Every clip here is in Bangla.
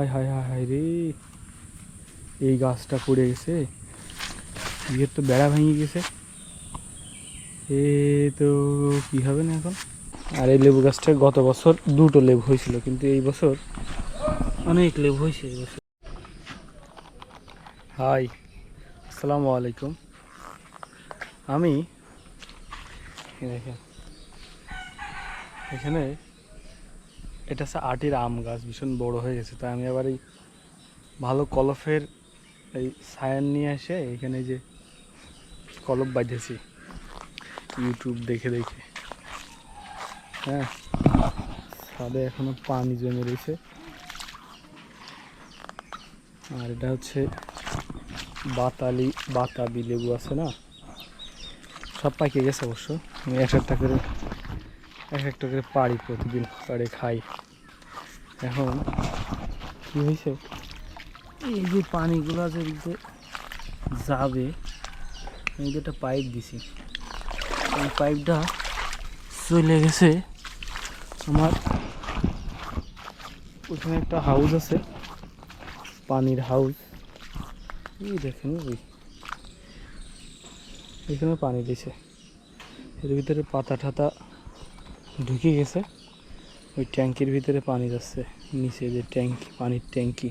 হায় হায় হায় হায় রে। এই গাছটা পড়ে গেছে। ইয়ের তো বেড়া ভেঙে গেছে। এ তো কি হবে না এখন? আর এই লেবু গাছটা গত বছর দুটো লেবু হয়েছিল, কিন্তু এই বছর অনেক লেবু হয়েছে এই বছর। হাই, আসসালামু আলাইকুম। আমি দেখেন, এখানে এটা হচ্ছে আটির আম গাছ, ভীষণ বড় হয়ে গেছে। তাই আমি আবার এই ভালো কলফের এই সায়ান নিয়ে এসে এখানে যে কলপ বাঁধেছি। ইউটিউব দেখে দেখে। হ্যাঁ ছাদে এখনও পানি জমে রয়েছে। আর এটা হচ্ছে বাতালি, বাতাবি লেবু আছে না? সব পাইকে গেছে অবশ্য। আমি এক করে এক একটা করে পাড়ি প্রতিদিন পাড়ে খাই। এখন কি হয়েছে? এই যে পানিগুলো যে এদিকে যাবে আমি যে একটা পাইপ দিছি। এই পাইপটা চলে গেছে আমার ওখানে একটা হাউস আছে, পানির হাউস এই দেখেন এখানে পানি দিছে। এর ভিতরে পাতা ঠাতা ঢুকে গেছে। ওই ট্যাঙ্কির ভিতরে পানি যাচ্ছে। নিচে যে ট্যাঙ্কি, পানির ট্যাঙ্কি।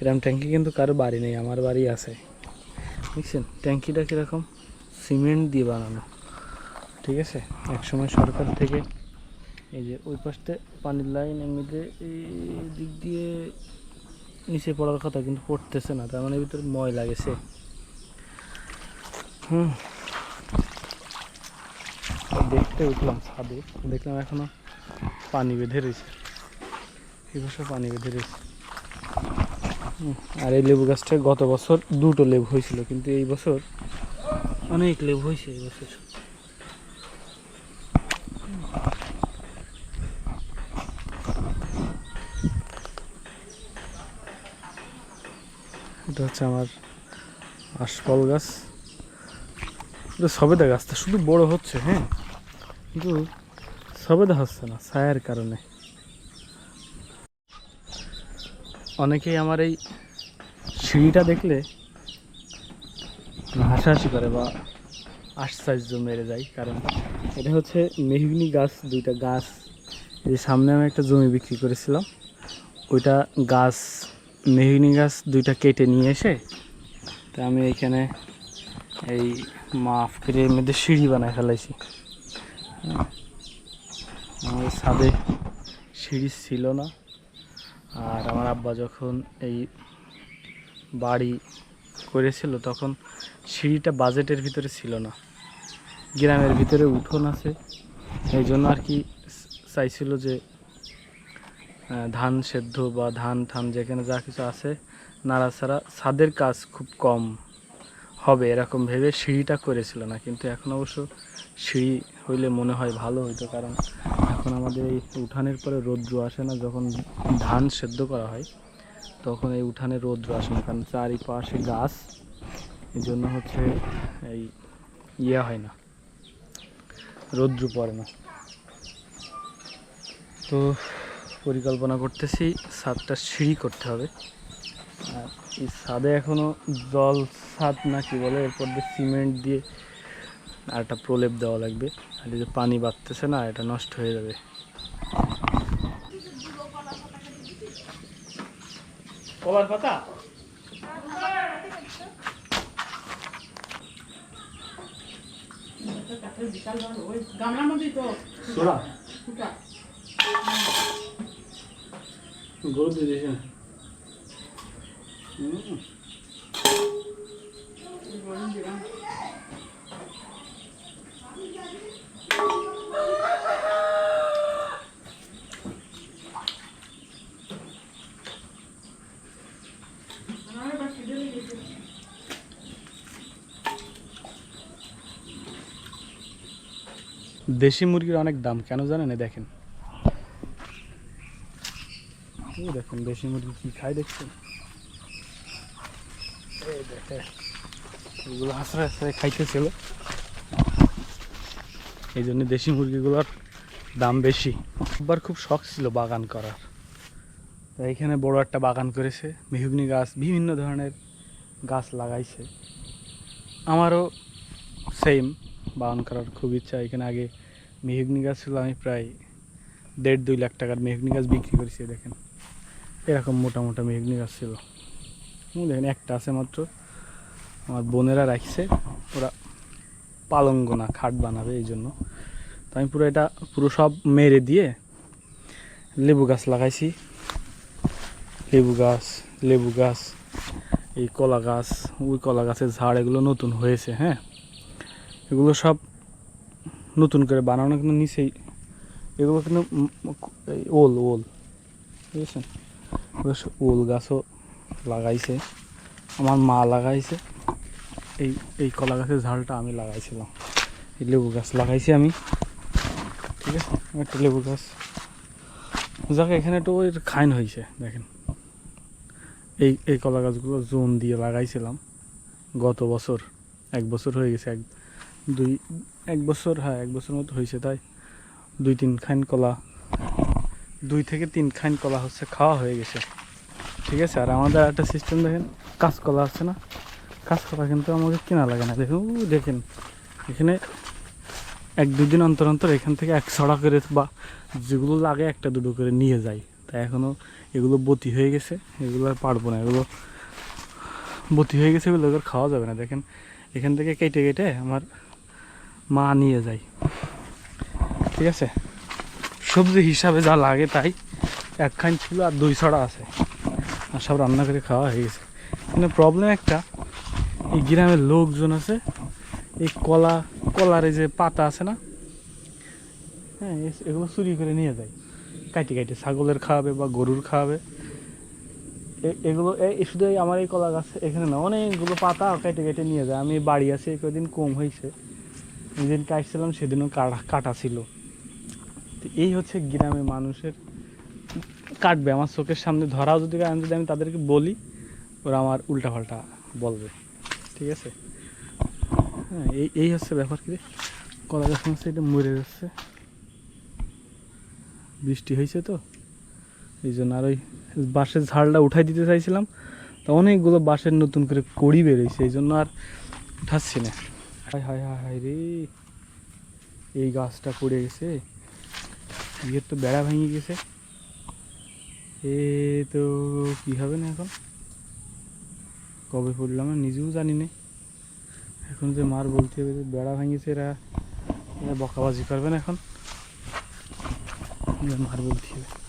এরকম ট্যাঙ্কি কিন্তু কারও বাড়ি নেই, আমার বাড়ি আছে। বুঝছেন? ট্যাঙ্কিটা কীরকম? সিমেন্ট দিয়ে বানানো। ঠিক আছে? একসময় সরকার থেকে এই যে ওই পাশতে পানির লাইন এমনিতে এই দিক দিয়ে নিচে পড়ার কথা কিন্তু পড়তেছে না, তার মানে ভিতরে ময়লা গেছে হুম। দেখতে উঠলাম ছাদে। দেখলাম এখনও পানি বেঁধে রয়েছে। এই বছর পানি বেঁধে রয়েছে। আর এই লেবু গাছটা গত বছর দুটো লেবু হয়েছিল, কিন্তু এই বছর অনেক লেবু হয়েছে এই বছর। এটা হচ্ছে আমার আশফল গাছ। সবেদা গাছটা শুধু বড় হচ্ছে হ্যাঁ? কিন্তু সবেদা হচ্ছে না, ছায়ার কারণে। অনেকেই আমার এই সিঁড়িটা দেখলে হাসাহাসি করে বা আশ্চর্য মেরে যায়, কারণ এটা হচ্ছে মেহগিনি গাছ, দুইটা গাছ। এই সামনে আমি একটা জমি বিক্রি করেছিলাম, ওইটা গাছ, মেহগিনি গাছ দুইটা কেটে নিয়ে এসে তা আমি এইখানে এই মাফ করে এর মধ্যে সিঁড়ি বানায় ফেলাইছি। হ্যাঁ। আমাদের ছাদে সিঁড়ি ছিল না। আর আমার আব্বা যখন এই বাড়ি করেছিল তখন সিঁড়িটা বাজেটের ভিতরে ছিল না। গ্রামের ভিতরে উঠোন আছে। এই জন্য আর কি চাইছিল যে ধান সেদ্ধ বা ধান ঠান যেখানে যা কিছু আছে, নাড়াচাড়া। ছাদের কাজ খুব কম। হবে, এরকম ভেবে সিঁড়িটা করেছিল না। কিন্তু এখন অবশ্য সিঁড়ি হইলে মনে হয় ভালো হইতো, কারণ এখন আমাদের এই উঠানের পরে রৌদ্র আসে না। যখন ধান সেদ্ধ করা হয়, তখন এই উঠানে রৌদ্র আসে না, কারণ চারিপাশে গাছ এই জন্য হচ্ছে এই ইয়ে হয় না, রৌদ্র পড়ে না। তো পরিকল্পনা করতেছি, ছাদটা সিঁড়ি করতে হবে। আর এই ছাদে এখনও জল ছাদ না কি বলে এরপর দিয়ে সিমেন্ট দিয়ে আর একটা প্রলেপ দেওয়া লাগবে। আর এই যে পানি বাড়তেছে না এটা নষ্ট হয়ে যাবে। কলার পাতা? গামলার মধ্যেই তো গরু দিয়ে দিয়েছে হুম দেশি মুরগির অনেক দাম, কেন জানেন? এই দেখেন। এই দেখেন, দেশি মুরগি কি খায় দেখছেন? এই দেখে এগুলো হাসড়ে হাসড়ে খাইতেছিল। এই জন্য দেশি মুরগিগুলোর দাম বেশি। একবার খুব শখ ছিল বাগান করার। তো এখানে বড় একটা বাগান করেছে, মেহুগনি গাছ, বিভিন্ন ধরনের গাছ লাগাইছে। আমারও সেম বাগান করার খুব ইচ্ছা। এখানে আগে মেহুগনি গাছ ছিল, আমি প্রায় দেড় দুই লাখ টাকার মেহুগনি গাছ বিক্রি করেছি, দেখেন। এরকম মোটা মোটা মেহুগনি গাছ ছিল। দেখেন একটা আছে মাত্র। আমার বোনেরা রাখছে, ওরা পালঙ্গ না, খাট বানাবে এই জন্য। তো আমি পুরো এটা, পুরো সব মেরে দিয়ে লেবু গাছ লাগাইছি। লেবু গাছ লেবু গাছ, এই কলা গাছ, ওই কলা গাছের ঝাড় এগুলো নতুন হয়েছে হ্যাঁ? এগুলো সব নতুন করে বানানো কিন্তু নিচেই। এগুলো কিন্তু ওল ওল, বুঝেছেন? ওল গাছও লাগাইছে। আমার মা লাগাইছে। এই এই কলা গাছের ঝালটা আমি লাগাইছিলাম। এই লেবু গাছ লাগাইছি আমি। ঠিক আছে? একটা লেবু গাছ। যাক, এখানে তো ওই খাইন হয়েছে দেখেন। এই এই কলা গাছগুলো জোন দিয়ে লাগাইছিলাম। গত বছর, এক বছর হয়ে গেছে, এক, দুই, এক বছর হ্যাঁ এক বছর মতো হয়েছে তাই। দুই, তিন খাইন কলা, দুই থেকে তিন খাইন কলা হচ্ছে খাওয়া হয়ে গেছে। ঠিক আছে, আর আমাদের একটা সিস্টেম দেখেন, কাঁচকলা আছে না? কাঁচকলা কিন্তু আমাকে কেনা লাগে না, দেখুন, দেখেন, এখানে এক দুই দিন অন্তর অন্তর এখান থেকে এক ছড়া করে বা যেগুলো লাগে একটা দুটো করে নিয়ে যাই। তাই এখনও এগুলো বতি হয়ে গেছে, এগুলো আর পারব না, এগুলো বতি হয়ে গেছে এগুলো খাওয়া যাবে না। দেখেন, এখান থেকে কেটে কেটে আমার মা নিয়ে যায়। ঠিক আছে? সবজি হিসাবে যা লাগে তাই, একখান ছিল আর দুই ছড়া আছে। আর সব রান্না করে খাওয়া হয়ে গেছে। কিন্তু প্রবলেম একটা, এই গ্রামের লোকজন আছে, এই কলা, কলার এই যে পাতা আছে না হ্যাঁ এগুলো চুরি করে নিয়ে যায়। কাটি কাটি ছাগলের খাওয়াবে বা গরুর খাওয়াবে। এগুলো শুধু আমার এই কলা গাছ এখানে না, অনেকগুলো পাতা কেটে কেটে নিয়ে যায়। আমি বাড়ি আছি কদিন কম হয়েছে। যেদিন কাটছিলাম, সেদিনও কাটা কাটা ছিল। তো এই হচ্ছে গ্রামে মানুষের কাটবে, আমার চোখের সামনে ধরাও যদি আমি যদি আমি তাদেরকে বলি, ওরা আমার উল্টাপাল্টা বলবে। ঠিক আছে? হ্যাঁ এই এই হচ্ছে ব্যাপার কি? কলা গাছ হচ্ছে এটা মরে যাচ্ছে। বৃষ্টি হয়েছে তো। এই জন্য আর ওই বাঁশের ঝাড়টা উঠাই দিতে চাইছিলাম। তো অনেকগুলো বাঁশের নতুন করে কড়ি বেরোইছে, এই জন্য আর উঠাচ্ছি না। হায় হায় হায় হায় রে। এই গাছটা পড়ে গেছে। ইয়ের তো বেড়া ভেঙে গেছে। এ তো কি হবে না এখন? কবে পড়লাম নিজেও জানি না এখন যে মার বলতে হবে যে বেড়া ভাঙিয়েছে এরা বকাবাজি করবে না এখন। মার বলতে হবে।